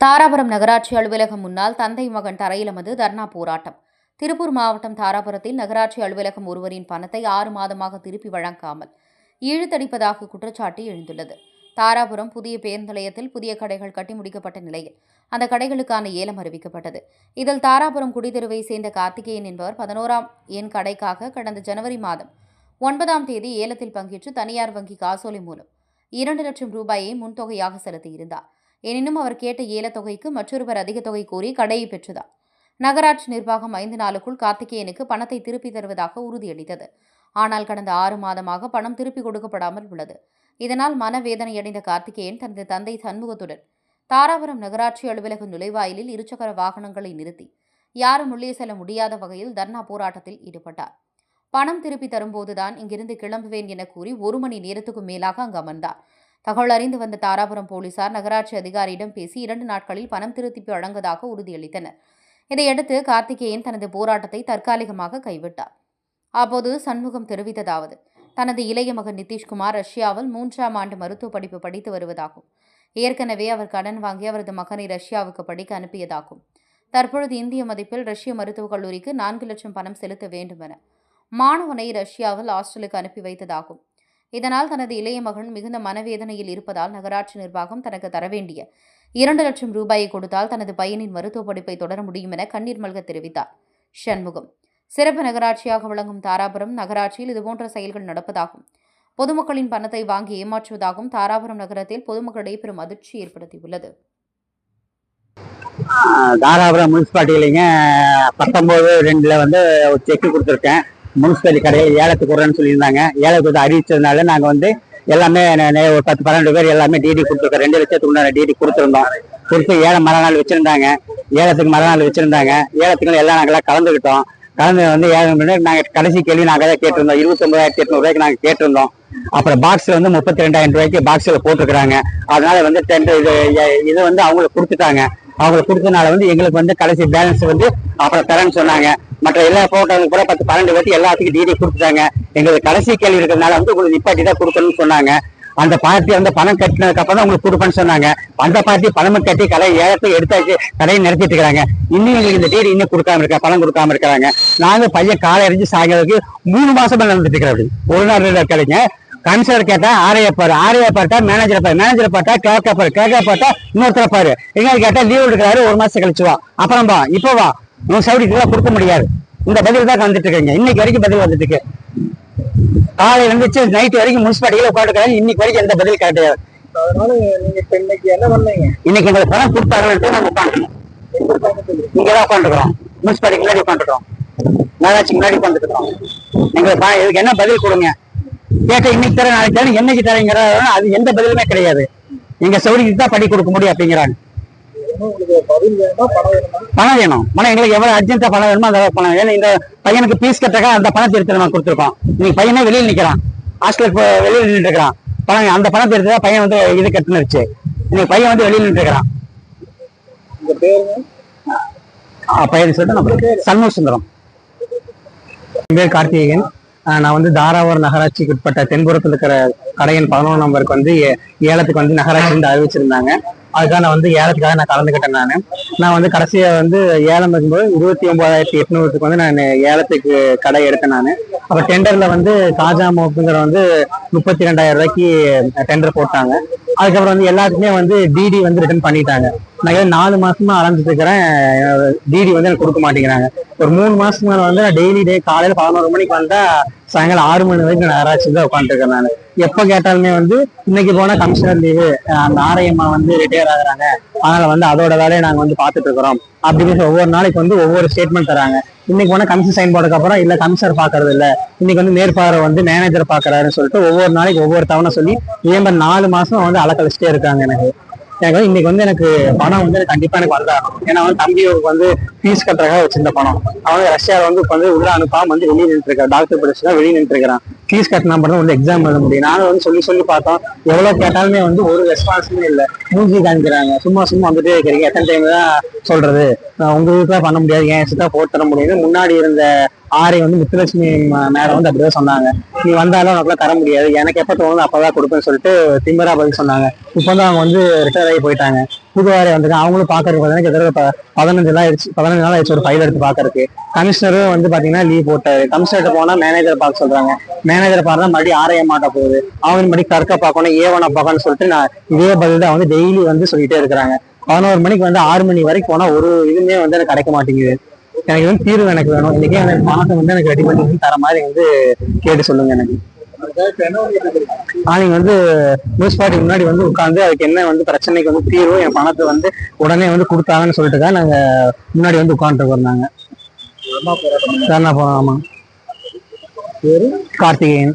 தாராபுரம் நகராட்சி அலுவலகம் முன்னால் தந்தை மகன் தரையில் அமர்ந்து தர்ணா போராட்டம். திருப்பூர் மாவட்டம் தாராபுரத்தில் நகராட்சி அலுவலகம் ஒருவரின் பணத்தை ஆறு மாதமாக திருப்பி வழங்காமல் இழுத்தடிப்பதாக குற்றச்சாட்டு எழுந்துள்ளது. தாராபுரம் புதிய பேருந்து நிலையத்தில் புதிய கடைகள் கட்டி முடிக்கப்பட்ட நிலையில் அந்த கடைகளுக்கான ஏலம் அறிவிக்கப்பட்டது. இதில் தாராபுரம் குடிதெருவை சேர்ந்த கார்த்திகேயன் என்பவர் பதினோராம் எண் கடைக்காக கடந்த ஜனவரி மாதம் ஒன்பதாம் தேதி ஏலத்தில் பங்கேற்று தனியார் வங்கி காசோலை மூலம் இரண்டு லட்சம் ரூபாயை முன்தொகையாக செலுத்தியிருந்தார். எனினும் அவர் கேட்ட ஏலத்தொகைக்கு மற்றொருவர் அதிக தொகை கோரி கடையை பெற்றதார். நகராட்சி நிர்வாகம் ஐந்து நாளுக்குள் கார்த்திகேயனுக்கு பணத்தை திருப்பி தருவதாக உறுதியளித்தது. ஆனால் கடந்த ஆறு மாதமாக பணம் திருப்பி கொடுக்கப்படாமல் உள்ளது. இதனால் மனவேதனையடைந்த கார்த்திகேயன் தனது தந்தை சண்முகத்துடன் தாராபுரம் நகராட்சி அலுவலக நுழைவாயிலில் இருசக்கர வாகனங்களை நிறுத்தி யாரும் உள்ளே செல்ல முடியாத வகையில் தர்ணா போராட்டத்தில் ஈடுபட்டார். பணம் திருப்பி தரும்போதுதான் இங்கிருந்து கிளம்புவேன் என கூறி ஒரு மணி நேரத்துக்கும் மேலாக அங்கு அமர்ந்தார். தகவல் அறிந்து வந்த தாராபுரம் போலீசார் நகராட்சி அதிகாரியிடம் பேசி இரண்டு நாட்களில் பணம் திருப்பி வழங்குவதாக உறுதியளித்தனர். இதையடுத்து கார்த்திகேயன் தனது போராட்டத்தை தற்காலிகமாக கைவிட்டார். அப்போது சண்முகம் தெரிவித்ததாவது தனது இளைய மகன் நிதிஷ்குமார் ரஷ்யாவில் மூன்றாம் ஆண்டு மருத்துவ படிப்பு படித்து வருவதாகும். ஏற்கனவே அவர் கடன் வாங்கி அவரது மகனை ரஷ்யாவுக்கு படிக்க அனுப்பியதாகும். தற்பொழுது இந்திய மதிப்பில் ரஷ்ய மருத்துவக் கல்லூரிக்கு நான்கு லட்சம் பணம் செலுத்த வேண்டும் என மாணவனை ரஷ்யாவில் ஹாஸ்டலுக்கு அனுப்பி வைத்ததாகும். இதனால் தனது இளைய மகன் மிகுந்த மனவேதனையில் இருப்பதால் நகராட்சி நிர்வாகம் தனக்கு தர வேண்டிய இரண்டு லட்சம் ரூபாயை கொடுத்தால் தனது பையனின் மருத்துவ படிப்பை தொடர முடியும் என கண்ணீர் மல்க தெரிவித்தார். சண்முகம். சிறப்பு நகராட்சியாக விளங்கும் தாராபுரம் நகராட்சியில் இதுபோன்ற செயல்கள் நடப்பதாகும். பொதுமக்களின் பணத்தை வாங்கி ஏமாற்றுவதாகவும் தாராபுரம் நகரத்தில் பொதுமக்களிடையே பெரும் அதிர்ச்சி ஏற்படுத்தியுள்ளது. தாராபுரம் முனிசிபாலிட்டியிலைங்க பத்தொம்போது ரெண்டில் வந்து ஒரு கொடுத்துருக்கேன். முனிசிபாலிட்டி கடையில் ஏலத்துக்கு விட்றேன்னு சொல்லியிருந்தாங்க. ஏலத்துக்கு அறிவிச்சதுனால நாங்கள் வந்து எல்லாமே ஒரு பத்து பன்னெண்டு பேர் எல்லாமே டிடி கொடுத்துருக்கோம். ரெண்டு லட்சத்துக்கு உண்டான டிடி கொடுத்துருந்தோம். கொடுத்து ஏழை மறுநாள் வச்சுருந்தாங்க. ஏலத்துக்கு மறுநாள் வச்சுருந்தாங்க. ஏலத்துக்கு எல்லாம் நாங்களாம் கலந்துக்கிட்டோம். கலந்து வந்து ஏழு நாங்கள் கடைசி கேள்வி நாங்கள் தான் கேட்டிருந்தோம். இருபத்தொன்பதாயிரத்தி எட்நூறுவாய்க்கு நாங்கள் கேட்டிருந்தோம். அப்புறம் பாக்ஸ் வந்து முப்பத்தி ரெண்டாயிரம் ரூபாய்க்கு பாக்ஸில் போட்டிருக்கிறாங்க. அதனால வந்து டெண்டர் இது இது வந்து அவங்களுக்கு கொடுத்துட்டாங்க. அவங்களுக்கு கொடுத்தனால வந்து எங்களுக்கு வந்து கடைசி பேலன்ஸ் வந்து அப்புறம் தரேன்னு சொன்னாங்க. மற்ற எல்லா போட்டவங்க கூட பத்து பன்னெண்டு பேருக்கு எல்லாத்துக்கும் டிடி கொடுத்துட்டாங்க. எங்களுக்கு கடைசி கேள்வி இருக்கிறதுனால வந்து உங்களுக்கு நிப்பாட்டி தான் கொடுக்கணும்னு சொன்னாங்க. அந்த பார்ட்டி வந்து பணம் கட்டினதுக்கு அப்புறம் தான் உங்களுக்கு கொடுப்பேன்னு சொன்னாங்க. அந்த பார்ட்டி பணமும் கட்டி கடை ஏலத்தை எடுத்தாச்சு கடையை நடத்திட்டு இருக்கிறாங்க. இன்னும் எங்களுக்கு இந்த டிடி இன்னும் கொடுக்காம இருக்கா பணம் கொடுக்காம இருக்கிறாங்க. நாங்க பையன் காலை எரிஞ்சு சாயங்காலத்துக்கு மூணு மாசமா நடந்துட்டு இருக்கிறோம் ஒரு நாள் ரெண்டு நாள் கேட்டா ஆரையா பாரு ஆரையா பார்த்தா மேனேஜர் பாரு மேனேஜர் பார்த்தா கேட்க பாரு கேட்க பார்த்தா இன்னொருத்தர பாரு. எங்க கேட்டா லீவ் எடுக்கிறாரு ஒரு மாசம் கழிச்சு வா. அப்புறம் வா இப்போ வா. உன் சவுடிக்கு கொடுக்க முடியாது. இந்த பதில் தான் வந்துட்டு இருக்கீங்க. இன்னைக்கு வரைக்கும் பதில் வந்துட்டு இருக்கு காலையில இருந்துச்சு நைட் வரைக்கும் முனிசிபாலிட்டியில உட்காந்துருக்காங்க இன்னைக்கு வரைக்கும் எந்த பதில் கிடையாது. இன்னைக்கு எங்களுக்கு பணம் கொடுத்தாங்கன்ட்டு நாங்க உட்காந்துருக்கோம். இங்கதான் உட்காந்துருக்கோம். முனிசிபாலிட்டி முன்னாடி உட்காந்துருக்கோம். நகராட்சி முன்னாடி உட்காந்துருக்கோம். எங்களுக்கு பணம் இதுக்கு என்ன பதில் கொடுங்க? கேட்ட இன்னைக்கு தர நாளைக்கு தரேன் என்னைக்கு தரேங்கிற அது எந்த பதிலுமே கிடையாது. எங்க சௌரிக்கு தான் படி கொடுக்க முடியும் அப்படிங்கிறாங்க இன்னும் உங்களுக்கு பதில் வேணுமா பணம் வேணுமா? பணம் வேணும். எங்களுக்கு எவ்வளவு அர்ஜென்ட்டா பணம் வேணுமோ அந்த பணம் ஏன்னா இந்த பையனுக்கு ஃபீஸ் கட்டக்க அந்த பணத்தை எடுத்து நம்ம கொடுத்துருக்கோம். இன்னைக்கு பையனே வெளியில் நிக்கிறான். ஹாஸ்டலுக்கு வெளியில் நின்று இருக்கிறான் பணம் அந்த பணத்தை எடுத்து பையன் வந்து இது கட்டுன்னு வச்சு இன்னைக்கு பையன் வந்து வெளியில் நின்று இருக்கிறான் பையன் சொல்லிட்டு நம்ம சண்முக சுந்தரம் என் பேர் கார்த்திகேயன். நான் வந்து தாராவூர் நகராட்சிக்கு உட்பட்ட தென்புறத்தில் இருக்கிற கடையின் பதினொன்று நம்பருக்கு வந்து ஏலத்துக்கு வந்து நகராட்சி வந்து அறிவிச்சிருந்தாங்க. அதுக்காக நான் வந்து ஏலத்துக்காக நான் கலந்துக்கிட்டேன் நான். நான் வந்து கடைசியாக வந்து ஏலம் இருக்கும்போது இருபத்தி ஒன்பதாயிரத்தி எட்நூறுக்கு வந்து நான் ஏலத்துக்கு கடை எடுத்தேன் நான். அப்போ டெண்டரில் வந்து காஜா மோப்புங்கிற வந்து முப்பத்தி ரெண்டாயிரம் ரூபாய்க்கு டெண்டர் போட்டாங்க. அதுக்கப்புறம் வந்து எல்லாத்துக்குமே வந்து டிடி வந்து ரிட்டர்ன் பண்ணிட்டாங்க. நான் நாலு மாசமா அலைஞ்சிட்டு இருக்கிறேன் டிடி வந்து எனக்கு கொடுக்க மாட்டேங்கிறாங்க. ஒரு மூணு மாசத்துக்கு மேலே வந்து நான் டெய்லி டே காலையில் பதினோரு மணிக்கு வந்தால் சாயங்காலம் ஆறு மணி வரைக்கும் நான் நகராட்சி தான் உட்காந்துருக்கேன் நான். எப்ப கேட்டாலுமே வந்து இன்னைக்கு போனா கமிஷனர் லீவு அந்த ஆரையம்மா வந்து ரிட்டையர் ஆகுறாங்க. அதனால வந்து அதோட வேலையை நாங்க வந்து பாத்துட்டு இருக்கிறோம். அப்படின்னு ஒவ்வொரு நாளைக்கு வந்து ஒவ்வொரு ஸ்டேட்மெண்ட் தராங்க. இன்னைக்கு போனா கமிஷன் சைன் போட்டதுக்கு அப்புறம் இல்ல கமிஷனர் பாக்குறது இல்ல. இன்னைக்கு வந்து மேற்பார்வை வந்து மேனேஜர் பாக்குறாருன்னு சொல்லிட்டு ஒவ்வொரு நாளைக்கு ஒவ்வொரு தவணை சொல்லி இதே மாதிரி நாலு மாசம் வந்து அலக்கழிச்சிட்டே இருக்காங்க எனக்கு. எனக்கு வந்து இன்னைக்கு வந்து எனக்கு பணம் வந்து எனக்கு கண்டிப்பா எனக்கு வந்தாகணும் ஏன்னா வந்து தம்பிக்கு வந்து ஃபீஸ் கட்டுறதுக்காக வச்சிருந்த பணம். அவன் ரஷ்யாவில் வந்து இப்ப வந்து உள்ள அனுப்பாம வந்து வெளியே நின்று இருக்கான் டாக்டர் படிச்சுதான் வெளியே நின்று இருக்கிறான். ஃபீஸ் கட்டினா மட்டும் வந்து எக்ஸாம் எழுத முடியும். நானும் வந்து சொல்லி சொல்லி பார்த்தோம். எவ்வளோ கேட்டாலுமே வந்து ஒரு ரெஸ்பான்ஸுமே இல்லை. மூஞ்சி காமிக்கிறாங்க. சும்மா சும்மா வந்துட்டே இருக்கிறீங்க. எத்தனை டைம் தான் சொல்றது? உங்க வீட்டுல பண்ண முடியாது. ஏன் சித்தா போட்டு தர முடியுது? முன்னாடி இருந்த ஆரை வந்து முத்துலட்சுமி ம- மேடம் வந்து அப்படிதான் சொன்னாங்க. நீ வந்தாலும் உனக்குலாம் தர முடியாது. எனக்கு எப்ப தோணுது அப்பதான் கொடுப்பேன்னு சொல்லிட்டு திமிரா பதில் சொன்னாங்க. இப்போ வந்து அவங்க வந்து ரிட்டையர் ஆகி போயிட்டாங்க. புதுவாரே வந்துட்டு அவங்களும் பாக்குறதுக்கு பார்த்தீங்கன்னா கிட்டத்தட்ட பதினஞ்சு நாள் ஆயிடுச்சு. பதினஞ்சு நாள் ஆயிடுச்சு ஒரு ஃபைல் எடுத்து பாக்குறதுக்கு. கமிஷனரும் வந்து பாத்தீங்கன்னா லீவ் போட்டாரு. கமிஷனர் போனா மேனேஜர் பார்க்க சொல்றாங்க. மேனேஜர் பார்த்தா மறுபடியும் ஆரைய மாட்ட போகுது. அவங்க மறுபடியும் கற்க பார்க்கணும் ஏவனை பார்க்கணும்னு சொல்லிட்டு நான் இதே பதில் தான் வந்து டெய்லி வந்து சொல்லிட்டே இருக்கிறாங்க. பதினோரு மணிக்கு வந்து ஆறு மணி வரைக்கும் போனா ஒரு இதுவுமே வந்து எனக்கு கிடைக்க மாட்டேங்குது. எனக்கு வந்து தீர்வு எனக்கு வேணும். இன்னைக்கு எனக்கு பணத்தை வந்து எனக்கு ரெடி பண்ணி தர மாதிரி வந்து கேட்டு சொல்லுங்க எனக்கு. நீங்க வந்து முனிசிபாலிட்டி முன்னாடி வந்து உட்கார்ந்து அதுக்கு என்ன வந்து பிரச்சனைக்கு வந்து தீர்வு என் பணத்தை வந்து உடனே வந்து கொடுத்தாங்கன்னு சொல்லிட்டு தான் நாங்க முன்னாடி வந்து உட்காந்துருக்கோம் நாங்க தர்ணா போராட்டம் ஆமா. கார்த்திகேயன்.